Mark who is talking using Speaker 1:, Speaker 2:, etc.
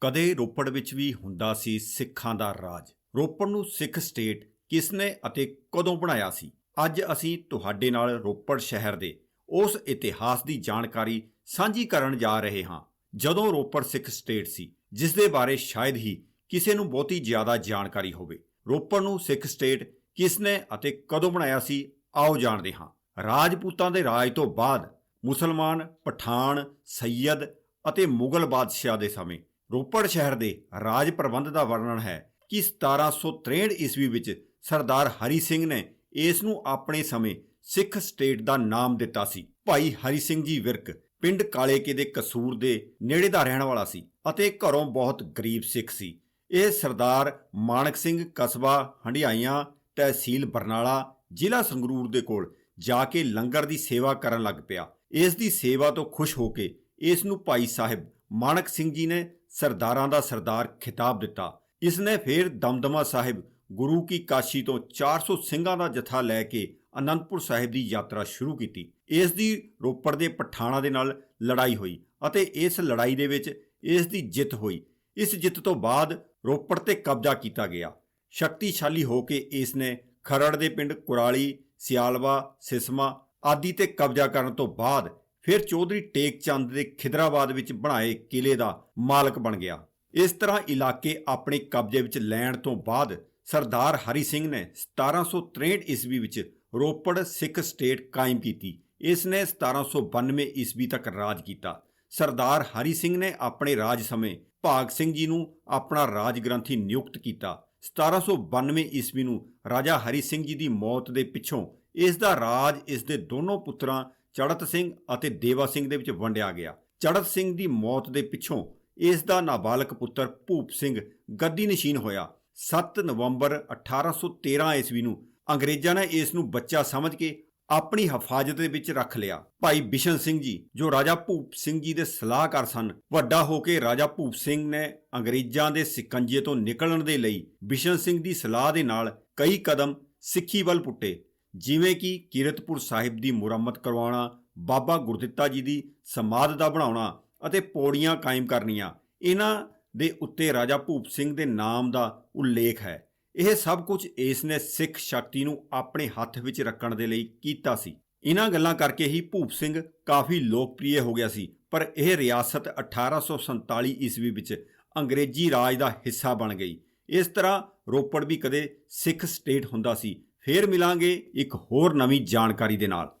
Speaker 1: ਕਦੇ ਰੋਪੜ ਵਿੱਚ ਵੀ ਹੁੰਦਾ ਸੀ ਸਿੱਖਾਂ ਦਾ ਰਾਜ। ਰੋਪੜ ਨੂੰ ਸਿੱਖ ਸਟੇਟ ਕਿਸਨੇ ਅਤੇ ਕਦੋਂ ਬਣਾਇਆ ਸੀ? ਅੱਜ ਅਸੀਂ ਤੁਹਾਡੇ ਨਾਲ ਰੋਪੜ ਸ਼ਹਿਰ ਦੇ ਉਸ ਇਤਿਹਾਸ ਦੀ ਜਾਣਕਾਰੀ ਸਾਂਝੀ ਕਰਨ ਜਾ ਰਹੇ ਹਾਂ। ਜਦੋਂ ਰੋਪੜ ਸਿੱਖ ਸਟੇਟ ਸੀ ਜਿਸ ਦੇ ਬਾਰੇ ਸ਼ਾਇਦ ਹੀ ਕਿਸੇ ਨੂੰ ਬਹੁਤੀ ਜ਼ਿਆਦਾ ਜਾਣਕਾਰੀ ਹੋਵੇ। ਰੋਪੜ ਨੂੰ ਸਿੱਖ ਸਟੇਟ ਕਿਸਨੇ ਅਤੇ ਕਦੋਂ ਬਣਾਇਆ ਸੀ, ਆਓ ਜਾਣਦੇ ਹਾਂ। ਰਾਜਪੂਤਾਂ ਦੇ ਰਾਜ ਤੋਂ ਬਾਅਦ ਮੁਸਲਮਾਨ, ਪਠਾਨ, ਸੈਯਦ ਅਤੇ ਮੁਗਲ ਬਾਦਸ਼ਾਹ ਦੇ ਸਮੇਂ ਰੋਪੜ ਸ਼ਹਿਰ ਦੇ ਰਾਜ ਪ੍ਰਬੰਧ ਦਾ ਵਰਣਨ ਹੈ ਕਿ 1763 ਈਸਵੀ ਵਿੱਚ ਸਰਦਾਰ ਹਰੀ ਸਿੰਘ ਨੇ ਇਸ ਨੂੰ ਆਪਣੇ ਸਮੇਂ ਸਿੱਖ ਸਟੇਟ ਦਾ ਨਾਮ ਦਿੱਤਾ ਸੀ। ਭਾਈ ਹਰੀ ਸਿੰਘ ਜੀ ਵਿਰਕ ਪਿੰਡ ਕਾਲੇਕੇ ਦੇ ਕਸੂਰ ਦੇ ਨੇੜੇ ਦਾ ਰਹਿਣ ਵਾਲਾ ਸੀ ਅਤੇ ਘਰੋਂ ਬਹੁਤ ਗਰੀਬ ਸਿੱਖ ਸੀ। ਇਹ ਸਰਦਾਰ ਮਾਨਕ ਸਿੰਘ ਕਸਬਾ, ਹੰਡਿਆਈਆਂ, ਤਹਿਸੀਲ ਬਰਨਾਲਾ, ਜ਼ਿਲ੍ਹਾ ਸੰਗਰੂਰ ਦੇ ਕੋਲ ਜਾ ਕੇ ਲੰਗਰ ਦੀ ਸੇਵਾ ਕਰਨ ਲੱਗ ਪਿਆ। ਇਸ ਦੀ ਸੇਵਾ ਤੋਂ ਖੁਸ਼ ਹੋ ਕੇ ਇਸ ਨੂੰ ਭਾਈ ਸਾਹਿਬ ਮਾਨਕ ਸਿੰਘ ਜੀ ਨੇ ਸਰਦਾਰਾਂ ਦਾ ਸਰਦਾਰ ਖਿਤਾਬ ਦਿੱਤਾ। ਇਸ ਨੇ ਫਿਰ ਦਮਦਮਾ ਸਾਹਿਬ ਗੁਰੂ ਕੀ ਕਾਸ਼ੀ ਤੋਂ 400 ਸਿੰਘਾਂ ਦਾ ਜਥਾ ਲੈ ਕੇ ਅਨੰਦਪੁਰ ਸਾਹਿਬ ਦੀ ਯਾਤਰਾ ਸ਼ੁਰੂ ਕੀਤੀ। ਇਸ ਦੀ ਰੋਪੜ ਦੇ ਪਠਾਣਾ ਦੇ ਨਾਲ ਲੜਾਈ ਹੋਈ ਅਤੇ ਇਸ ਲੜਾਈ ਦੇ ਵਿੱਚ ਇਸ ਦੀ ਜਿੱਤ ਹੋਈ। ਇਸ ਜਿੱਤ ਤੋਂ ਬਾਅਦ ਰੋਪੜ ਤੇ ਕਬਜ਼ਾ ਕੀਤਾ ਗਿਆ। ਸ਼ਕਤੀਸ਼ਾਲੀ ਹੋ ਕੇ ਇਸ ਨੇ ਖਰੜ ਦੇ ਪਿੰਡ ਕੁਰਾਲੀ, ਸਿਆਲਵਾ, ਸਿਸਮਾ ਆਦਿ ਤੇ ਕਬਜ਼ਾ ਕਰਨ ਤੋਂ ਬਾਅਦ ਫਿਰ ਚੌਧਰੀ ਟੇਕ ਚੰਦ ਦੇ ਖਿਦਰਾਬਾਦ ਵਿੱਚ ਬਣਾਏ ਕਿਲੇ ਦਾ ਮਾਲਕ ਬਣ ਗਿਆ। ਇਸ ਤਰ੍ਹਾਂ ਇਲਾਕੇ ਆਪਣੇ ਕਬਜ਼ੇ ਵਿੱਚ ਲੈਣ ਤੋਂ ਬਾਅਦ ਸਰਦਾਰ ਹਰੀ ਸਿੰਘ ਨੇ 1763 ਈਸਵੀ ਵਿੱਚ ਰੋਪੜ ਸਿੱਖ ਸਟੇਟ ਕਾਇਮ ਕੀਤੀ। ਇਸ ਨੇ 1792 ਈਸਵੀ ਤੱਕ ਰਾਜ ਕੀਤਾ। ਸਰਦਾਰ ਹਰੀ ਸਿੰਘ ਨੇ ਆਪਣੇ ਰਾਜ ਸਮੇਂ ਭਾਗ ਸਿੰਘ ਜੀ ਨੂੰ ਆਪਣਾ ਰਾਜ ਗ੍ਰੰਥੀ ਨਿਯੁਕਤ ਕੀਤਾ। 1792 ਈਸਵੀ ਨੂੰ ਰਾਜਾ ਹਰੀ ਸਿੰਘ ਜੀ ਦੀ ਮੌਤ ਦੇ ਪਿੱਛੋਂ ਇਸ ਦਾ ਰਾਜ, ਇਸ ਦੇ ਦੋਨੋਂ ਪੁੱਤਰਾਂ ਚੜਤ ਸਿੰਘ ਅਤੇ ਦੇਵਾ ਸਿੰਘ ਦੇ ਵਿੱਚ ਵੰਡਿਆ ਗਿਆ। ਚੜਤ ਸਿੰਘ ਦੀ ਮੌਤ ਦੇ ਪਿੱਛੋਂ ਇਸ ਦਾ ਨਾਬਾਲਗ ਪੁੱਤਰ ਭੂਪ ਸਿੰਘ ਗੱਦੀ ਨਸ਼ੀਨ ਹੋਇਆ। 7 ਨਵੰਬਰ 1813 ਈਸਵੀ ਨੂੰ ਅੰਗਰੇਜ਼ਾਂ ਨੇ ਇਸ ਨੂੰ ਬੱਚਾ ਸਮਝ ਕੇ ਆਪਣੀ ਹਫਾਜ਼ਤ ਦੇ ਵਿੱਚ ਰੱਖ ਲਿਆ। ਭਾਈ ਬਿਸ਼ਨ ਸਿੰਘ ਜੀ, ਜੋ ਰਾਜਾ ਭੂਪ ਸਿੰਘ ਜੀ ਦੇ ਸਲਾਹਕਾਰ ਸਨ, ਵੱਡਾ ਹੋ ਕੇ ਰਾਜਾ ਭੂਪ ਸਿੰਘ ਨੇ ਅੰਗਰੇਜ਼ਾਂ ਦੇ ਸਿਕੰਜੇ ਤੋਂ ਨਿਕਲਣ ਦੇ ਲਈ ਬਿਸ਼ਨ ਸਿੰਘ ਦੀ ਸਲਾਹ ਦੇ ਨਾਲ ਕਈ ਕਦਮ ਸਿੱਖੀ ਵੱਲ ਪੁੱਟੇ। ਜਿਵੇਂ ਕਿ ਕੀਰਤਪੁਰ ਸਾਹਿਬ ਦੀ ਮੁਰੰਮਤ ਕਰਵਾਉਣਾ, ਬਾਬਾ ਗੁਰਦਿੱਤਾ ਜੀ ਦੀ ਸਮਾਧ ਦਾ ਬਣਾਉਣਾ ਅਤੇ ਪੌੜੀਆਂ ਕਾਇਮ ਕਰਨੀਆਂ, ਇਹਨਾਂ ਦੇ ਉੱਤੇ ਰਾਜਾ ਭੂਪ ਸਿੰਘ ਦੇ ਨਾਮ ਦਾ ਉਲੇਖ ਹੈ। ਇਹ ਸਭ ਕੁਝ ਇਸ ਨੇ ਸਿੱਖ ਸ਼ਕਤੀ ਨੂੰ ਆਪਣੇ ਹੱਥ ਵਿੱਚ ਰੱਖਣ ਦੇ ਲਈ ਕੀਤਾ ਸੀ। ਇਹਨਾਂ ਗੱਲਾਂ ਕਰਕੇ ਹੀ ਭੂਪ ਸਿੰਘ ਕਾਫੀ ਲੋਕਪ੍ਰਿਯ ਹੋ ਗਿਆ ਸੀ, ਪਰ ਇਹ ਰਿਆਸਤ 1847 ਈਸਵੀ ਵਿੱਚ ਅੰਗਰੇਜ਼ੀ ਰਾਜ ਦਾ ਹਿੱਸਾ ਬਣ ਗਈ। ਇਸ ਤਰ੍ਹਾਂ ਰੋਪੜ ਵੀ ਕਦੇ ਸਿੱਖ ਸਟੇਟ ਹੁੰਦਾ ਸੀ ਫੇਰ ਮਿਲਾਂਗੇ ਇੱਕ ਹੋਰ ਨਵੀਂ ਜਾਣਕਾਰੀ ਦੇ ਨਾਲ।